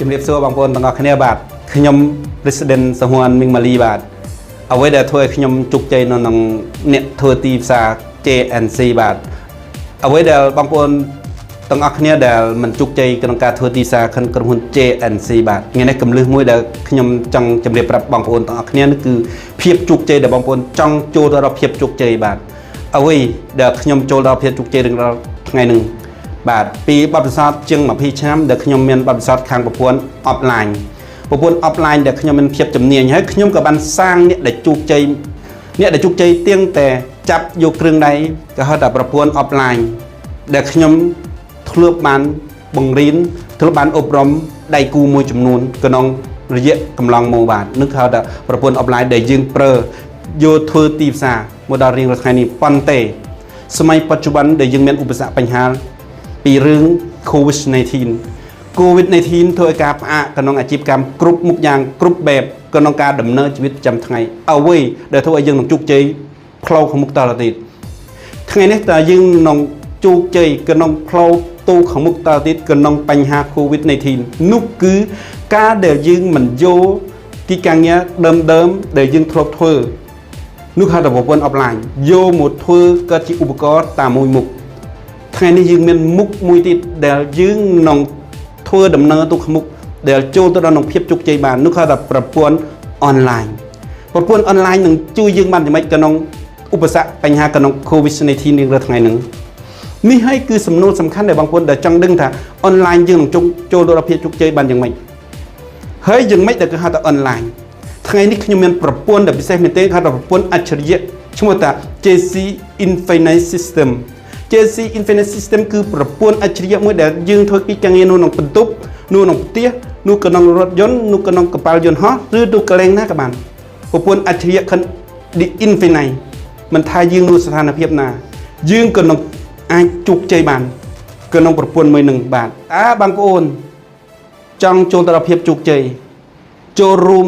ជំរាបសួរបងប្អូនទាំងអស់គ្នាបាទខ្ញុំ President សហួនមីងម៉ាលីបាទអ្វីដែលធ្វើឲ្យខ្ញុំជោគជ័យនៅក្នុងអ្នកធ្វើទីផ្សារ JNC បាទអ្វីដែលបងប្អូនទាំងអស់គ្នាដែលមិនជោគជ័យក្នុងការធ្វើទីផ្សារក្នុងក្រុមហ៊ុន JNC បាទថ្ងៃនេះកម្លឹះមួយដែលខ្ញុំចង់ជម្រាបប្រាប់បងប្អូនទាំងអស់គ្នានោះគឺភាពជោគជ័យដែលបងប្អូនចង់ចូលទៅដល់ភាពជោគជ័យបាទអ្វីដែលខ្ញុំចូលដល់ភាពជោគជ័យរៀងរាល់ថ្ងៃនេះ បាទពីបទពិសោធន៍ជាង20ឆ្នាំដែលខ្ញុំមានបទពិសោធន៍ខាងប្រព័ន្ធអបឡាញប្រព័ន្ធអបឡាញដែលខ្ញុំមានភាពជំនាញហើយខ្ញុំក៏បានសាងអ្នកដែលជោគជ័យអ្នកដែលជោគជ័យទៀងតែចាប់យកគ្រឿងដៃគេហៅថាប្រព័ន្ធអបឡាញដែលខ្ញុំធ្លាប់បានបង្រៀនធ្លាប់បានអប់រំដៃគូមួយចំនួនក្នុងរយៈកំឡុងមកបាទនឹងហៅថាប្រព័ន្ធអបឡាញដែលយើងប្រើយកធ្វើទីផ្សារមកដល់រៀងរាល់ថ្ងៃនេះប៉ុន្តែសម័យបច្ចុប្បន្នដែលយើងមានឧបសគ្គបញ្ហា ពីរឿង COVID-19 COVID-19 ធ្វើឲ្យការផ្អាកក្នុងអាជីវកម្មគ្រប់មុខយ៉ាងគ្រប់បែបក្នុងការដំណើរជីវិតប្រចាំថ្ងៃអ្វីដែលធ្វើឲ្យយើងនឹងជោគជ័យផ្លូវខាងមុខតទៅទៀតថ្ងៃនេះតើយើងនឹងជោគជ័យក្នុងផ្លូវទូខាងមុខតទៅទៀតក្នុងបញ្ហា COVID-19 នោះគឺការដែលយើងមិនយកទីការងារដើមដើមៗដែលយើងធ្លាប់ធ្វើនោះហៅថាប្រព័ន្ធអបឡាញយកមកធ្វើកើតជាឧបករណ៍តាមមួយមុខ ថ្ងៃនេះយើងមានមុខមួយទៀតដែលយើងនឹងធ្វើដំណើរទៅខាងមុខដែលចូលទៅដល់ក្នុងភាពជោគជ័យបាននោះគេហៅថាប្រព័ន្ធអនឡាញប្រព័ន្ធអនឡាញនឹងជួយយើងបានយ៉ាងម៉េចក្នុងឧបសគ្គបញ្ហាក្នុង COVID-19 នារាល់ថ្ងៃហ្នឹងនេះហើយគឺសំណួរសំខាន់ដែលបងប្អូនដែលចង់ដឹងថាអនឡាញយើងនឹងជោគចូលទៅដល់ភាពជោគជ័យបានយ៉ាងម៉េចហើយយ៉ាងម៉េចដែលគេហៅថាអនឡាញថ្ងៃនេះខ្ញុំមានប្រព័ន្ធដែលពិសេសមែនទែនគេហៅថាប្រព័ន្ធអច្ឆរិយៈឈ្មោះថា JC Infinite System JC Infinite System គឺប្រព័ន្ធអច្ឆរិយៈមួយដែលយើងធ្វើពីការងារនៅក្នុងបន្ទប់នៅក្នុងផ្ទះនៅក្នុងរថយន្តនៅក្នុងកប៉ាល់យន្តហោះឬទៅកន្លែងណាក៏បានប្រព័ន្ធអច្ឆរិយៈ The Infinite មិនថាយើងនៅស្ថានភាពណា យើងក៏នឹងអាចជោគជ័យបានក្នុងប្រព័ន្ធមួយនឹងបាទតើបងប្អូន ចង់ចូលទៅដល់ភាពជោគជ័យចូលរួម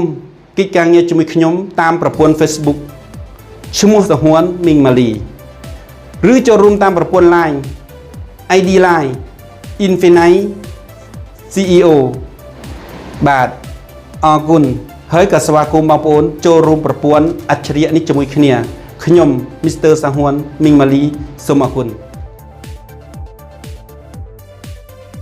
កិច្ចការងារជាមួយខ្ញុំតាមប្រព័ន្ធ Facebook ឈ្មោះសហួនមីងម៉ាលី ឬចូលរួមតាមប្រព័ន្ធ Line ID Line Infinite CEO បាទអរគុណហើយក៏ស្វាគមន៍បងប្អូនចូលរួមប្រព័ន្ធអច្ឆរិយៈនេះជាមួយគ្នាខ្ញុំ Mr. សាហួនមីងម៉ាលីសូមអរគុណ